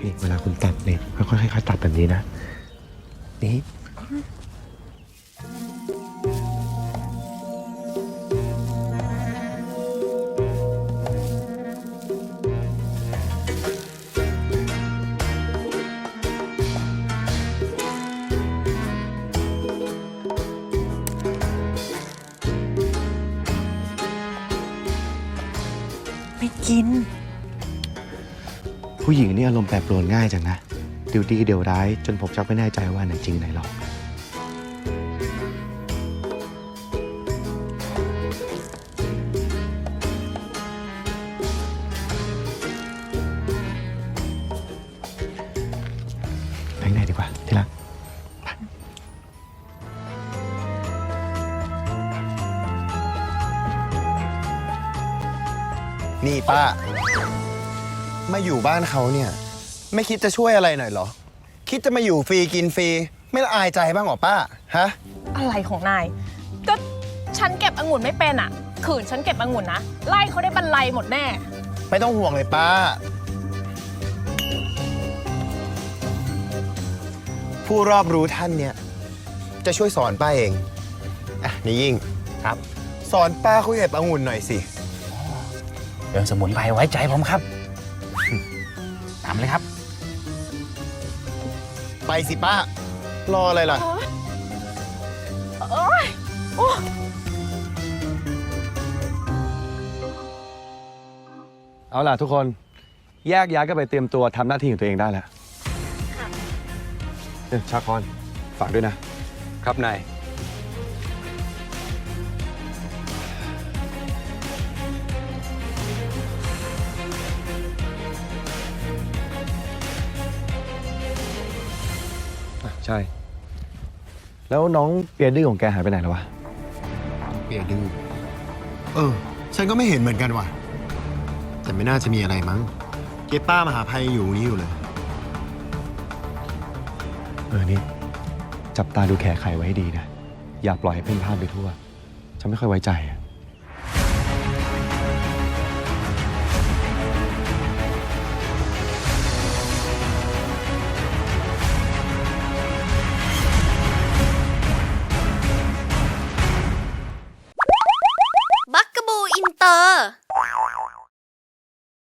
นี่เวลาคุณตัดเนี่ยค่อยๆค่อยๆตัดแบบนี้นะ นี่ไม่กิน ผู้หญิงนี่อารมณ์แปรปรวนง่ายจังนะเดี๋ยวดีเดี๋ยวร้าย จนผมชักไม่แน่ใจว่าไหนจริงไหนหรอกไปไหนดีกว่าที่รักนี่ป้า มาอยู่บ้านเขาเนี่ย ไม่คิดจะช่วยอะไรหน่อยเหรอ คิดจะมาอยู่ฟรีกินฟรี ไม่ละอายใจบ้างเหรอป้าฮะ อะไรของนาย ก็ฉันเก็บองุ่นไม่เป็นอะ ขืนฉันเก็บองุ่นนะ ไล่เขาได้บรรลัยหมดแน่ ไม่ต้องห่วงเลยป้า ผู้รอบรู้ท่านเนี่ย จะช่วยสอนป้าเอง อะนี่ยิ่งครับ สอนป้าคุยเก็บองุ่นหน่อยสิ เรื่องสมุนไพรไว้ใจผมครับ ตามเลยครับ ไปสิป้า รออะไรล่ะ โอ๊ยโอ้เอาล่ะทุกคนแยกย้ายกันไปเตรียมตัวทำหน้าที่ของตัวเองได้แล้วเอ้ยชาคอนฝากด้วยนะครับนาย อะใช่ แล้วน้องเปียดื้อของแกหายไปไหนแล้ววะ เปียดื้อเออ ฉันก็ไม่เห็นเหมือนกันว่ะ แต่ไม่น่าจะมีอะไรมั้งเก็บป้ามหาภัยอยู่นี่อยู่เลย เออนี่ จับตาดูแขไขไว้ให้ดีนะ อย่าปล่อยให้เพ่นพ่านไปทั่ว ฉันไม่ค่อยไว้ใจอะ 饿